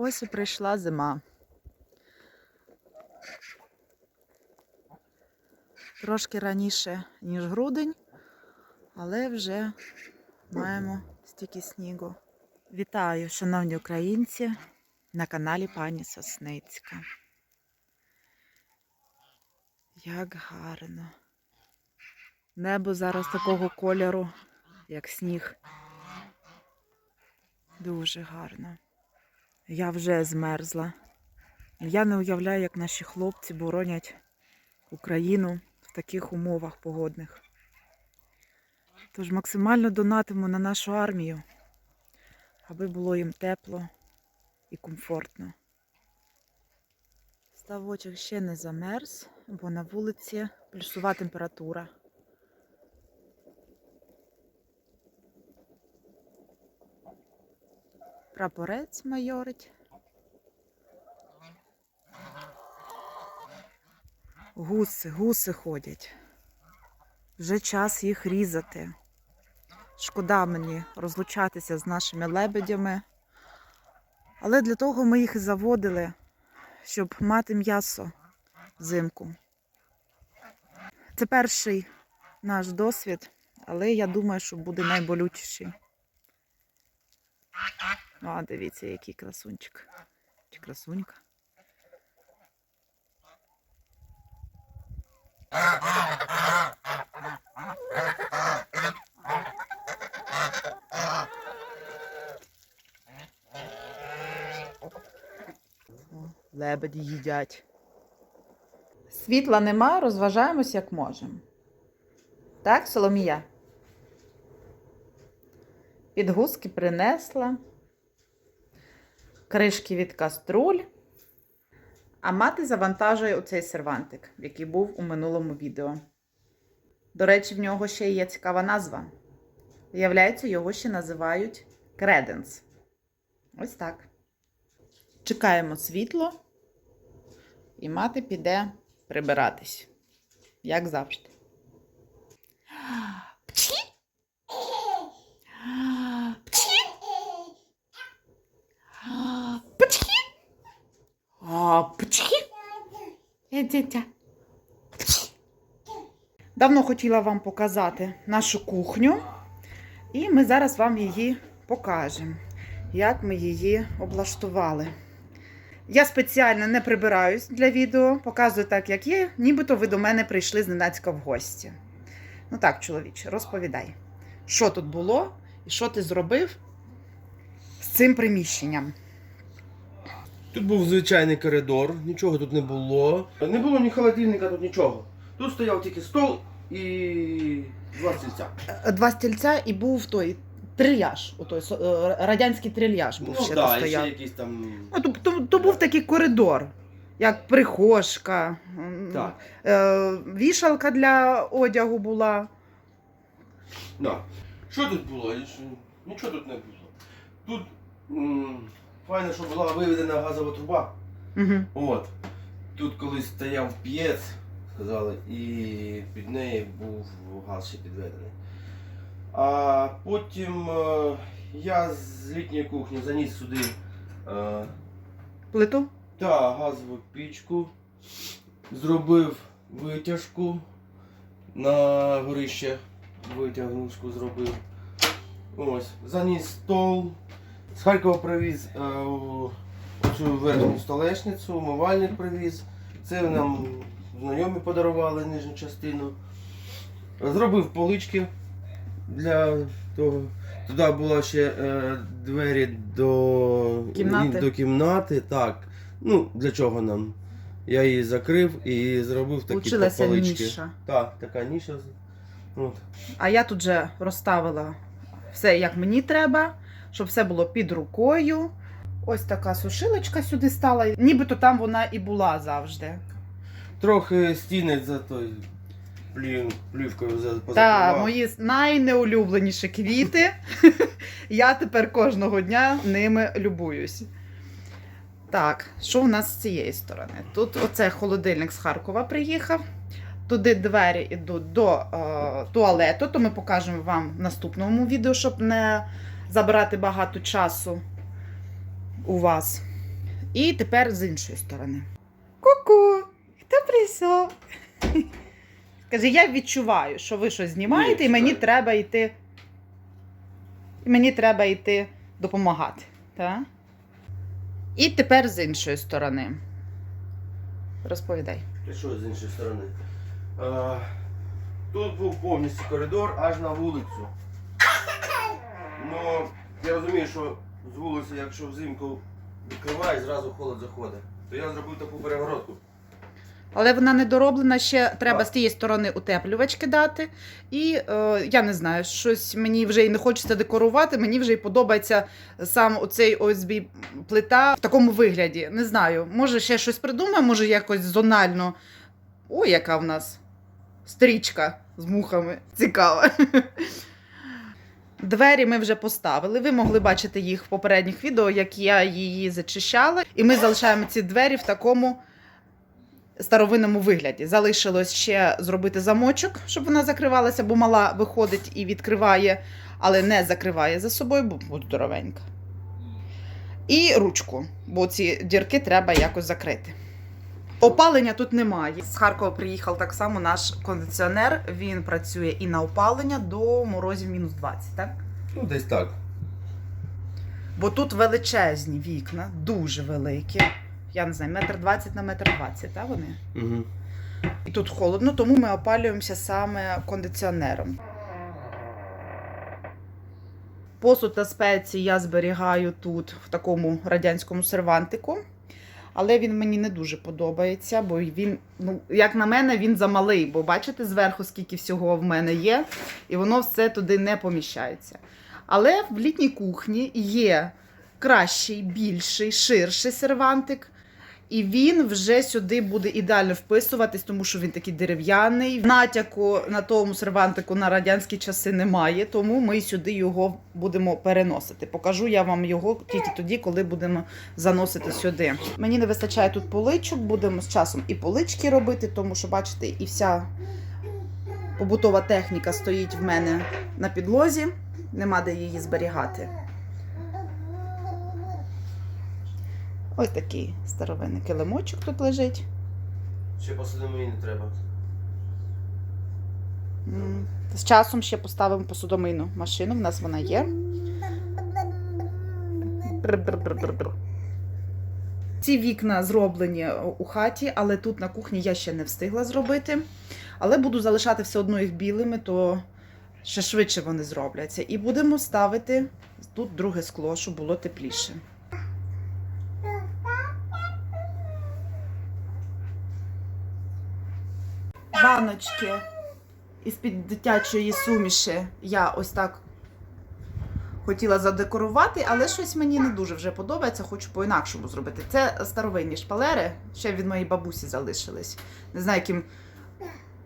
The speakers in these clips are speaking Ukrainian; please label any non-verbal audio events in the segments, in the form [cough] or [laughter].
Ось і прийшла зима. Трошки раніше, ніж грудень, але вже маємо стільки снігу. Вітаю, шановні українці, на каналі пані Сосницька. Як гарно. Небо зараз такого кольору, як сніг. Дуже гарно. Я вже змерзла. Я не уявляю, як наші хлопці боронять Україну в таких умовах погодних. Тож максимально донатимо на нашу армію, аби було їм тепло і комфортно. Ставочок ще не замерз, бо на вулиці плюсова температура. Прапорець майорить. Гуси, гуси ходять. Вже час їх різати. Шкода мені розлучатися з нашими лебедями. Але для того ми їх і заводили, щоб мати м'ясо взимку. Це перший наш досвід, але я думаю, що буде найболючіший. А, дивіться, який красунчик. Чи красунька. О, Лебеді їдять. Світла нема, розважаємось як можемо. Так, Соломія? Підгузки принесла, кришки від каструль. А мати завантажує оцей сервантик, який був у минулому відео. До речі, в нього ще є цікава назва. Виявляється, його ще називають креденс. Ось так. Чекаємо світло, і мати піде прибиратись. Як завжди. Пчі! Е! Давно хотіла вам показати нашу кухню, і ми зараз вам її покажемо, як ми її облаштували. Я спеціально не прибираюсь для відео, показую так, як є, нібито ви до мене прийшли зненацька в гості. Ну так, чоловіче, розповідай, що тут було і що ти зробив з цим приміщенням. Тут був звичайний коридор, нічого тут не було. Не було ні холодильника, тут нічого. Тут стояв тільки стол і два стільця. Е, Два стільця і був той трильяж, отой, е, радянський трильяж був ну, ще да, стояв. ще якийсь там. Ну, то, то, то був такий коридор, як прихожка, Так. е, вішалка для одягу була. Да. Що тут було? Нічого тут не було. Тут файно, що була виведена газова труба. Угу. От. Тут колись стояв п'єц, сказали, і під нею був газ ще підведений. А потім е, я з літньої кухні заніс сюди е, Плиту? та газову пічку, зробив витяжку на горище, витягнушку зробив. Ось, заніс стол. З Харкова привіз е, цю верхню столешницю, умивальник привіз. Це нам знайомі подарували нижню частину. Зробив полички для того. Туди були ще е, двері до Кімнати. до кімнати. Так. Ну, для чого нам? Я її закрив і зробив такі Получилася полички. ніша. Так, така ніша. От. А я тут же розставила все, як мені треба, щоб все було під рукою. Ось така сушилочка сюди стала. Нібито там вона і була завжди. Трохи стіни за той плів, плівкою за Так, мої найнеулюбленіші квіти. [laughs] Я тепер кожного дня ними любуюсь. Так, що у нас з цієї сторони? Тут оце холодильник з Харкова приїхав. Туди двері йдуть до е, туалету, то ми покажемо вам в наступному відео, щоб не забирати багато часу у вас. І тепер з іншої сторони. Ку-ку! Хто прийшов? Каже, я відчуваю, що ви щось знімаєте, і мені треба йти. І мені треба йти допомагати. Так? І тепер з іншої сторони. Розповідай. Що з іншої сторони? Е, тут був повністю коридор аж на вулицю. Ну, я розумію, що з вулиці, якщо взимку відкриваєш, зразу холод заходить. То я зробив таку перегородку. Але вона не дороблена, ще треба з тієї сторони утеплювачки дати. І е, я не знаю, щось мені вже і не хочеться декорувати, мені вже і подобається сам оцей ОСБ плита в такому вигляді. Не знаю, може ще щось придумаємо, може якось зонально. Ой, яка в нас стрічка з мухами. Цікава. [laughs] Двері ми вже поставили. Ви могли бачити їх в попередніх відео, як я її зачищала. І ми залишаємо ці двері в такому старовинному вигляді. Залишилось ще зробити замочок, щоб вона закривалася, бо мала виходить і відкриває, але не закриває за собою, бо буде здоровенька. І ручку, бо ці дірки треба якось закрити. Опалення тут немає. З Харкова приїхав так само наш кондиціонер. Він працює і на опалення до морозів мінус 20, так? Ну, десь так. Бо тут величезні вікна, дуже великі. Я не знаю, метр двадцять на метр двадцять, так вони? Угу. І тут холодно, тому ми опалюємося саме кондиціонером. Посуд та спеції я зберігаю тут, в такому радянському сервантику. Але він мені не дуже подобається, бо він, ну, як на мене, він замалий. Бо бачите зверху, скільки всього в мене є, і воно все туди не поміщається. Але в літній кухні є кращий, більший, ширший сервантик. І він вже сюди буде ідеально вписуватись, тому що він такий дерев'яний. Натяку на тому сервантику на радянські часи немає, тому ми сюди його будемо переносити. Покажу я вам його тільки тоді, коли будемо заносити сюди. Мені не вистачає тут поличок, будемо з часом і полички робити, тому що, бачите, і вся побутова техніка стоїть в мене на підлозі, нема де її зберігати. Ось такий старовинний килимочок тут лежить. Ще не треба. М, З часом ще поставимо посудомийну машину. В нас вона є. Бр-бр-бр-бр-бр. Ці вікна зроблені у хаті, але тут на кухні я ще не встигла зробити. Але буду залишати все одно їх білими, то ще швидше вони зробляться. І будемо ставити тут друге скло, щоб було тепліше. Баночки із-під дитячої суміші я ось так хотіла задекорувати, але щось мені не дуже вже подобається, хочу по-інакшому зробити. Це старовинні шпалери, ще від моєї бабусі залишились. Не знаю, яким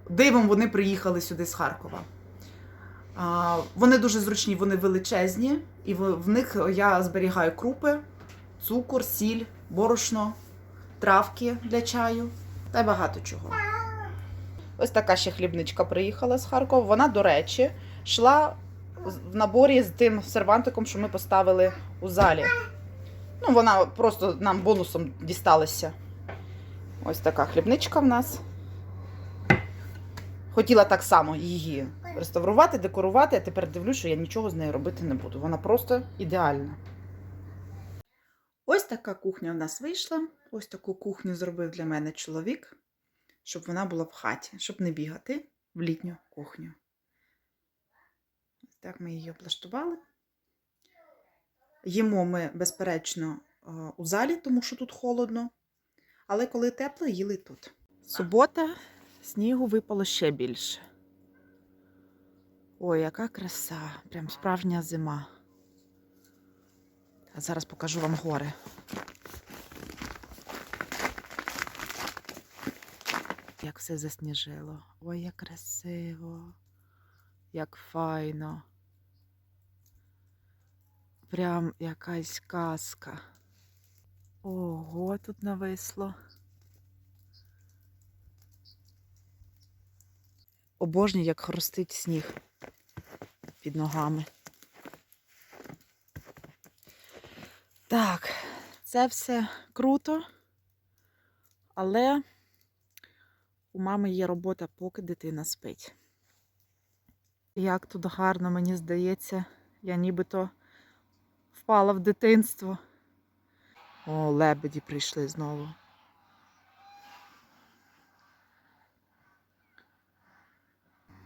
дивом вони приїхали сюди з Харкова. А, вони дуже зручні, вони величезні, і в, них я зберігаю крупи, цукор, сіль, борошно, травки для чаю та й багато чого. Ось така ще хлібничка приїхала з Харкова. Вона, до речі, йшла в наборі з тим сервантиком, що ми поставили у залі. Ну, вона просто нам бонусом дісталася. Ось така хлібничка в нас. Хотіла так само її реставрувати, декорувати, а тепер дивлюсь, що я нічого з нею робити не буду. Вона просто ідеальна. Ось така кухня в нас вийшла. Ось таку кухню зробив для мене чоловік щоб вона була в хаті, щоб не бігати в літню кухню. Так ми її облаштували. Їмо ми, безперечно, е, у залі, тому що тут холодно. Але коли тепло, їли тут. Субота, снігу випало ще більше. Ой, яка краса! Прям справжня зима. А зараз покажу вам гори. Як все засніжило. Ой, як красиво, як файно. Прям якась казка. Ого, тут нависло. Обожнюю, як хрустить сніг під ногами. Так, Це все круто, але у мами є робота, поки дитина спить. Як тут гарно, мені здається, я нібито впала в дитинство. О, лебеді прийшли знову.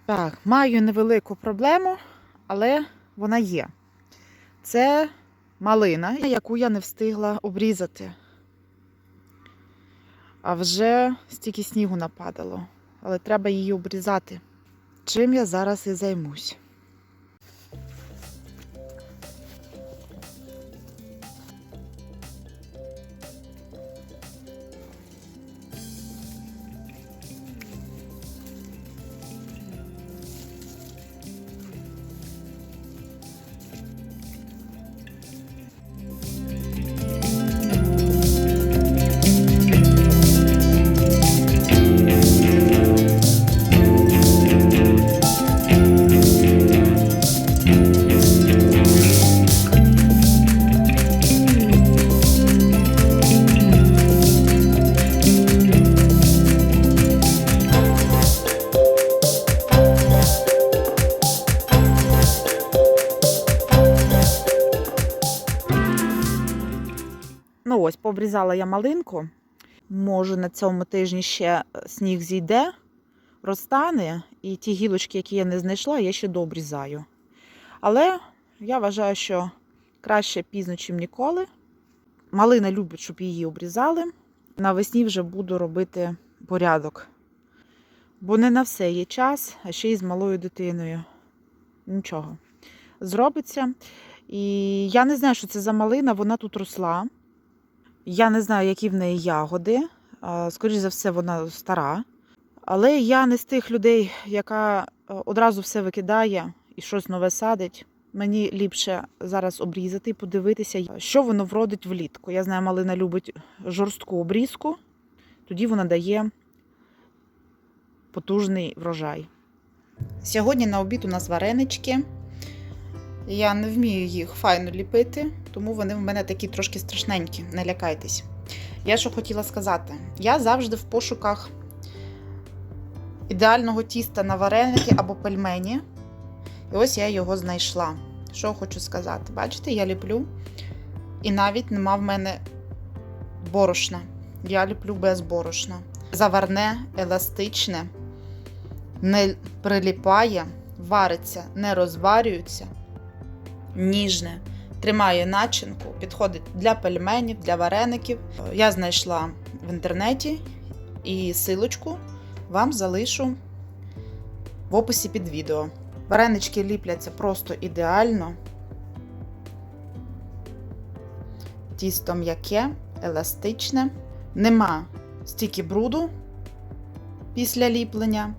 Так, маю невелику проблему, але вона є. Це малина, яку я не встигла обрізати. А вже стільки снігу нападало, але треба її обрізати. Чим я зараз і займусь. Ну я малинку. Може, на цьому тижні ще е, сніг зійде, розтане, і ті гілочки, які я не знайшла, я ще дообрізаю. Але я вважаю, що краще пізно, чим ніколи. Малина любить, щоб її обрізали. Навесні вже буду робити порядок. Бо не на все є час, а ще й з малою дитиною. Нічого. Зробиться. І я не знаю, що це за малина, вона тут росла. Я не знаю, які в неї ягоди. Скоріше за все, вона стара. Але я не з тих людей, яка е, одразу все викидає і щось нове садить. Мені ліпше зараз обрізати і подивитися, що воно вродить влітку. Я знаю, малина любить жорстку обрізку, тоді вона дає потужний врожай. Сьогодні на обід у нас варенички. Я не вмію їх файно ліпити, тому вони в мене такі трошки страшненькі, не лякайтесь. Я що хотіла сказати, я завжди в пошуках ідеального тіста на вареники або пельмені. І ось я його знайшла. Що хочу сказати? Бачите, я ліплю, і навіть нема в мене борошна. Я ліплю без борошна. Заварне, еластичне, не приліпає, вариться, не розварюється ніжне, тримає начинку, підходить для пельменів, для вареників. Я знайшла в інтернеті і силочку вам залишу в описі під відео. Варенички ліпляться просто ідеально. Тісто м'яке, еластичне, нема стільки бруду після ліплення.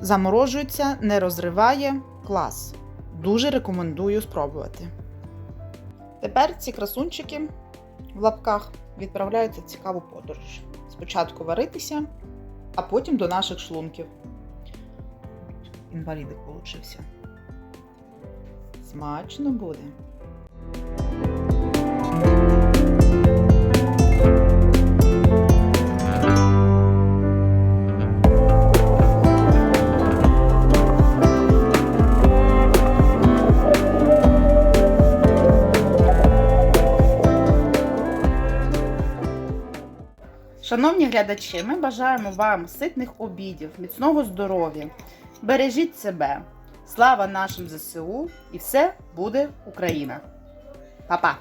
Заморожується, не розриває клас. Дуже рекомендую спробувати. Тепер ці красунчики в лапках відправляються в цікаву подорож. Спочатку варитися, а потім до наших шлунків. Інвалідик получився. Смачно буде. Шановні глядачі, ми бажаємо вам ситних обідів, міцного здоров'я. Бережіть себе. Слава нашим ЗСУ і все буде Україна. Па-па!